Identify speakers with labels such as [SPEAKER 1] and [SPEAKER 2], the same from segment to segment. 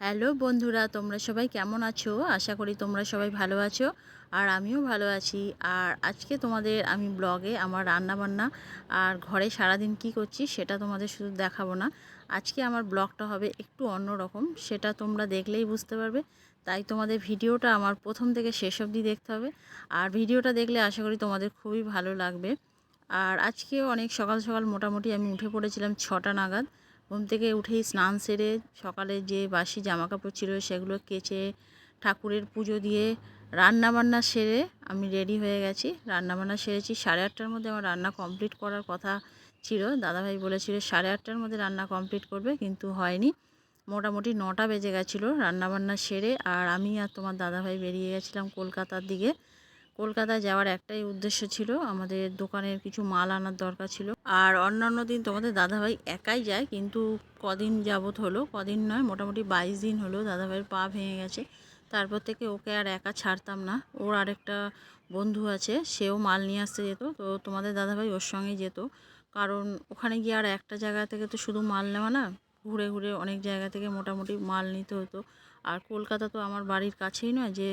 [SPEAKER 1] Hello বন্ধুরা, তোমরা সবাই কেমন আছো? আশা করি তোমরা সবাই ভালো আছো আর আমিও ভালো আছি। আর আজকে তোমাদের আমি ব্লগে আমার রান্না বান্না আর ঘরে সারাদিন কি করছি সেটা তোমাদের শুধু দেখাবো না। আজকে আমার ব্লগটা হবে একটু অন্য রকম, সেটা তোমরা দেখলেই বুঝতে পারবে। তাই তোমাদের ভিডিওটা আমার প্রথম থেকে শেষ অবধি দেখতে হবে। আর ভিডিওটা দেখলে আশা করি তোমাদের খুবই ভালো লাগবে। আর আজকে অনেক সকাল সকাল মোটামুটি আমি উঠে পড়েছিলাম ছটা নাগাদ। ঘুম থেকে উঠেই স্নান সেরে সকালে যে বাসি জামা কাপড় ছিল সেগুলো কেচে ঠাকুরের পুজো দিয়ে রান্না বান্না সেরে আমি রেডি হয়ে গেছি। রান্না বান্না সেরেছি। সাড়ে আটটার মধ্যে আমার রান্না কমপ্লিট করার কথা ছিল। দাদাভাই বলেছিল সাড়ে আটটার মধ্যে রান্না কমপ্লিট করবে, কিন্তু হয়নি। মোটামুটি নটা বেজে গেছিল রান্নাবান্না সেরে, আর আমি আর তোমার দাদাভাই বেরিয়ে গেছিলাম কলকাতার দিকে। কলকাতায় যাওয়ার একটাই উদ্দেশ্য ছিল আমাদের দোকানের কিছু মাল আনার দরকার ছিল। আর অন্যান্য দিন তোমাদের দাদাভাই একাই যায়, কিন্তু কদিন যাবত হলো, কদিন নয়, মোটামুটি বাইশ দিন হলো দাদাভাইয়ের পা ভেঙে গেছে। তারপর থেকে ওকে আর একা ছাড়তাম না। ওর আরেকটা বন্ধু আছে, সেও মাল নিয়ে আসতে যেত, তো তোমাদের দাদাভাই ওর সঙ্গে যেত। কারণ ওখানে গিয়ে আর একটা জায়গা থেকে তো শুধু মাল নেওয়া না, ঘুরে ঘুরে অনেক জায়গা থেকে মোটামুটি মাল নিতে হতো। আর কলকাতা তো আমার বাড়ির কাছেই নয়, যে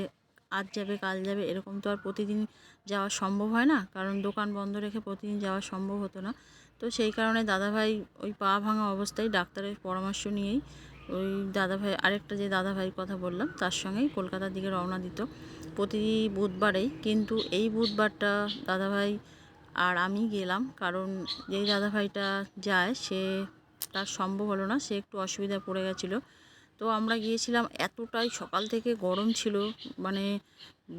[SPEAKER 1] আজ যাবে, কাল যাবে, এরকম তো আর প্রতিদিন যাওয়া সম্ভব হয় না। কারণ দোকান বন্ধ রেখে প্রতিদিন যাওয়া সম্ভব হতো না। তো সেই কারণে দাদাভাই ওই পা ভাঙা অবস্থায় ডাক্তারের পরামর্শ নিয়েই ওই দাদাভাই, আরেকটা যে দাদাভাইয়ের কথা বললাম, তার সঙ্গেই কলকাতার দিকে রওনা দিত। প্রতি বুধবারেই, কিন্তু এই বুধবারটা দাদাভাই আর আমি গেলাম। কারণ যেই দাদাভাইটা যায়, সে তার সম্ভব হলো না, সে একটু অসুবিধায় পড়ে গেছিল। তো আমরা গিয়েছিলাম, এতটাই সকাল থেকে গরম ছিল মানে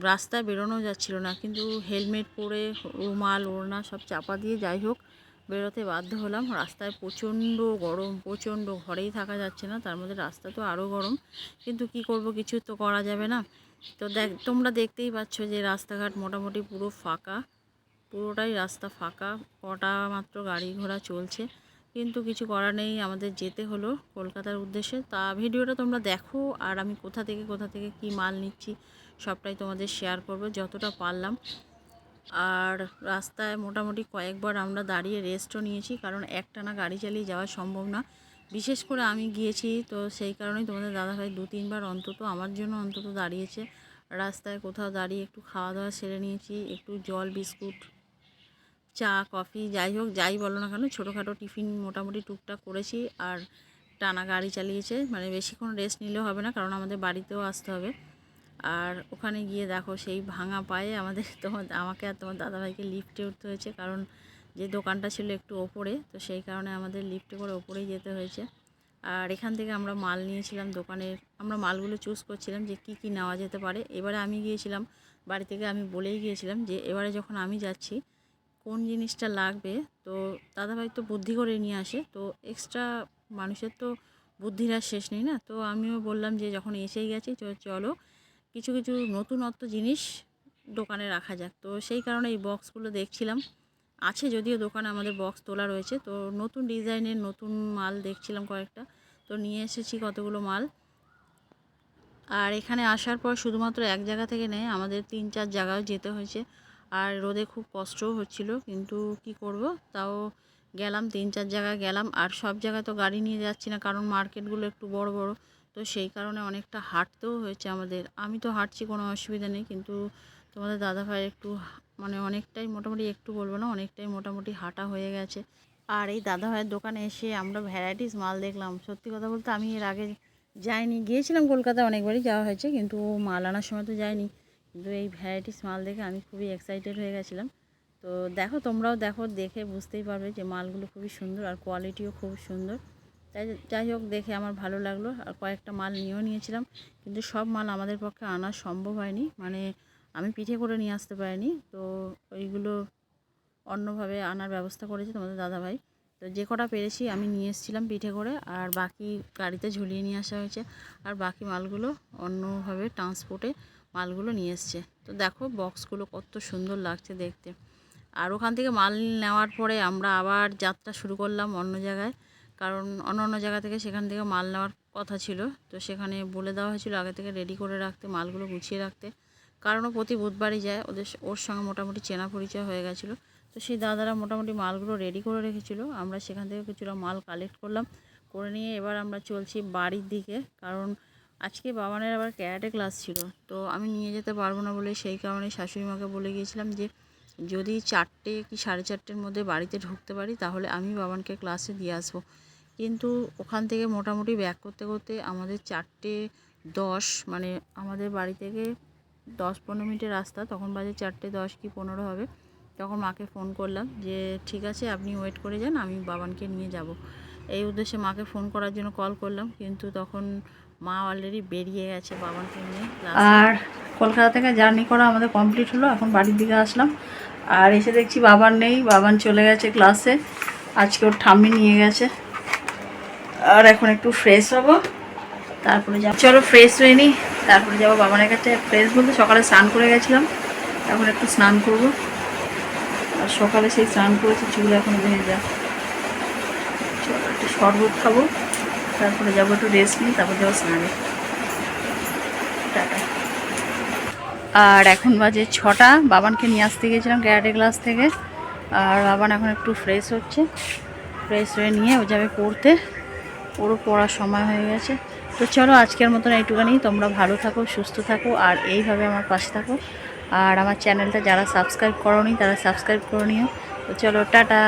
[SPEAKER 1] রাস্তায় বেরোনো যাচ্ছিল না, কিন্তু হেলমেট পরে রুমাল, ওড়না সব চাপা দিয়ে যাই হোক, বেরোতে বাধ্য হলাম। রাস্তায় প্রচণ্ড গরম, প্রচণ্ড ঘরেই থাকা যাচ্ছে না, তার মধ্যে রাস্তা তো আরও গরম, কিন্তু কি করব, কিছু তো করা যাবে না। তো দেখ, তোমরা দেখতেই পাচ্ছ যে রাস্তাঘাট মোটামুটি পুরো ফাঁকা, পুরোটাই রাস্তা ফাঁকা, কটা মাত্র গাড়ি ঘোড়া চলছে। কিন্তু কিছু করার নেই, আমাদের যেতে হলো কলকাতার উদ্দেশ্যে। তা ভিডিওটা তোমরা দেখো আর আমি কোথা থেকে কোথা থেকে কি মাল নিচ্ছি, সবটাই তোমাদের শেয়ার করব যতটা পারলাম। আর রাস্তায় মোটামুটি কয়েকবার আমরা দাঁড়িয়ে রেস্টও নিয়েছি, কারণ একটানা গাড়ি চালিয়ে যাওয়া সম্ভব না। বিশেষ করে আমি গিয়েছি, তো সেই কারণেই তোমাদের দাদাভাই দু, তিনবার অন্তত আমার জন্য অন্তত দাঁড়িয়েছে। রাস্তায় কোথাও দাঁড়িয়ে একটু খাওয়া দাওয়া সেরে নিয়েছি, একটু জল, বিস্কুট চা, কফি, যাই হোক, যাই বলো না কেন, ছোটোখাটো টিফিন মোটামুটি টুকটাক করেছি আর টানা গাড়ি চালিয়েছে। মানে বেশিক্ষণ রেস্ট নিলেও হবে না, কারণ আমাদের বাড়িতেও আসতে হবে। আর ওখানে গিয়ে দেখো, সেই ভাঙা পায়ে আমাদের তোমার, আমাকে আর তোমার দাদাভাইকে লিফটে উঠতে হয়েছে, কারণ যে দোকানটা ছিল একটু ওপরে, তো সেই কারণে আমাদের লিফটে করে ওপরেই যেতে হয়েছে। আর এখান থেকে আমরা মাল নিয়েছিলাম দোকানের আমরা মালগুলো চুজ করছিলাম যে কি কি নেওয়া যেতে পারে। এবারে আমি গিয়েছিলাম, বাড়ি থেকে আমি বলেই গিয়েছিলাম যে, এবারে যখন আমি যাচ্ছি কোন জিনিসটা লাগবে, তো দাদাভাই তো বুদ্ধি করে নিয়ে আসে, তো এক্সট্রা মানুষের তো বুদ্ধির আর শেষ নেই না। তো আমিও বললাম যে যখন এসেই গেছি, তো চলো কিছু কিছু নতুনত্ব জিনিস দোকানে রাখা যাক। তো সেই কারণে এই বক্সগুলো দেখছিলাম। আছে যদিও দোকানে আমাদের বক্স তোলা রয়েছে, তো নতুন ডিজাইনের নতুন মাল দেখছিলাম কয়েকটা, তো নিয়ে এসেছি কতগুলো মাল। আর এখানে আসার পর শুধুমাত্র এক জায়গা থেকে নেই, আমাদের তিন, চার জায়গায় যেতে হয়েছে। আর রোদে খুব কষ্টও হচ্ছিল, কিন্তু কি করব? তাও গেলাম, তিন চার জায়গায় গেলাম, আর সব জায়গায় তো গাড়ি নিয়ে যাচ্ছি না, কারণ মার্কেটগুলো একটু বড় বড়। তো সেই কারণে অনেকটা হাঁটতেও হয়েছে আমাদের। আমি তো হাঁটছি, কোনো অসুবিধা নেই, কিন্তু তোমাদের দাদাভাই একটু মানে অনেকটাই মোটামুটি, একটু বলব না, অনেকটাই মোটামুটি হাঁটা হয়ে গেছে। আর এই দাদাভাইয়ের দোকানে এসে আমরা ভ্যারাইটিস মাল দেখলাম। সত্যি কথা বলতে আমি এর আগে যাইনি, গিয়েছিলাম কলকাতায় অনেকবারই যাওয়া হয়েছে, কিন্তু মাল আনার সময় তো যাইনি কিন্তু এই ভ্যারাইটিস মাল দেখে আমি খুবই এক্সাইটেড হয়ে গেছিলাম। তো দেখো, তোমরাও দেখো, দেখে বুঝতেই পারবে যে মালগুলো খুবই সুন্দর আর কোয়ালিটিও খুব সুন্দর। তাই যাই হোক, দেখে আমার ভালো লাগল আর কয়েকটা মাল নিয়েও নিয়েছিলাম, কিন্তু সব মাল আমাদের পক্ষে আনা সম্ভব হয়নি। মানে আমি পিঠে করে নিয়ে আসতে পারিনি, তো ওইগুলো অন্যভাবে আনার ব্যবস্থা করেছে তোমাদের দাদাভাই। তো যে কটা পেরেছি আমি নিয়ে এসেছিলাম পিঠে করে, আর বাকি গাড়িতে ঝুলিয়ে নিয়ে আসা হয়েছে। আর বাকি মালগুলো অন্যভাবে ট্রান্সপোর্টে মালগুলো নিয়ে এসছে। তো দেখো বক্সগুলো কত সুন্দর লাগছে দেখতে। আর ওখান থেকে মাল নেওয়ার পরে আমরা আবার যাত্রা শুরু করলাম অন্য জায়গায়। কারণ অন্য অন্য জায়গা থেকে সেখান থেকে মাল নেওয়ার কথা ছিল। তো সেখানে বলে দেওয়া হয়েছিল আগে থেকে রেডি করে রাখতে, মালগুলো গুছিয়ে রাখতে। কারণ প্রতি বুধবারই যায়। ওদের ওর সঙ্গে মোটামুটি চেনা পরিচয় হয়ে গেছিল। তো সেই দাদারা মোটামুটি মালগুলো রেডি করে রেখেছিল। আমরা সেখান থেকে কিছুটা মাল কালেক্ট করলাম। করে নিয়ে এবার আমরা চলছি বাড়ির দিকে। কারণ আজকে বাবানের আবার ক্যারাটে ক্লাস ছিল, তো আমি নিয়ে যেতে পারব না বলে সেই কারণে শাশুড়ি মাকে বলে গিয়েছিলাম যে, যদি চারটে কি সাড়ে চারটের মধ্যে বাড়িতে ঢুকতে পারি তাহলে আমি বাবানকে ক্লাসে দিয়ে আসব। কিন্তু ওখান থেকে মোটামুটি ব্যাক করতে করতে আমাদের চারটে দশ মানে আমাদের বাড়ি থেকে দশ পনেরো মিনিটের রাস্তা, তখন বাজে চারটে দশ কি পনেরো হবে, তখন মাকে ফোন করলাম যে, ঠিক আছে, আপনি ওয়েট করে যান, আমি বাবানকে নিয়ে যাব। এই উদ্দেশ্যে মাকে ফোন করার জন্য কল করলাম, কিন্তু তখন মা অলরেডি বেরিয়ে গেছে বাবানকে নিয়ে আর কলকাতা থেকে জার্নি করা আমাদের কমপ্লিট হলো, এখন বাড়ির দিকে আসলাম। আর এসে দেখছি বাবার নেই, বাবান চলে গেছে ক্লাসে আজকে ওর ঠাম্মি নিয়ে গেছে। আর এখন একটু ফ্রেশ হব। তারপরে যাব চলো ফ্রেশ হয়ে নিই তারপরে যাব বাবানের কাছে। ফ্রেশ বলতে সকালে স্নান করে গেছিলাম। এখন একটু স্নান করব। আর সকালে সেই স্নান করেছি, চুল এখন ভেজা। চলো একটু শরবত খাব। তারপরে যাব একটু রেস্ট নিই তারপর যাব স্নানে। আর এখন বাজে ছটা, বাবানকে নিয়ে আসতে গিয়েছিলাম ক্যারাটে ক্লাস থেকে। আর বাবান এখন একটু ফ্রেশ হচ্ছে। ফ্রেশ হয়ে নিয়ে ও যাবে পড়তে। ওরও পড়ার সময় হয়ে গেছে। তো চলো আজকের মতন এইটুখানি তোমরা ভালো থাকো, সুস্থ থাকো, আর এইভাবে আমার পাশে থাকো। আর আমার চ্যানেলটা যারা সাবস্ক্রাইব করনি, তারা সাবস্ক্রাইব করে নিও। তো চলো, টাটা।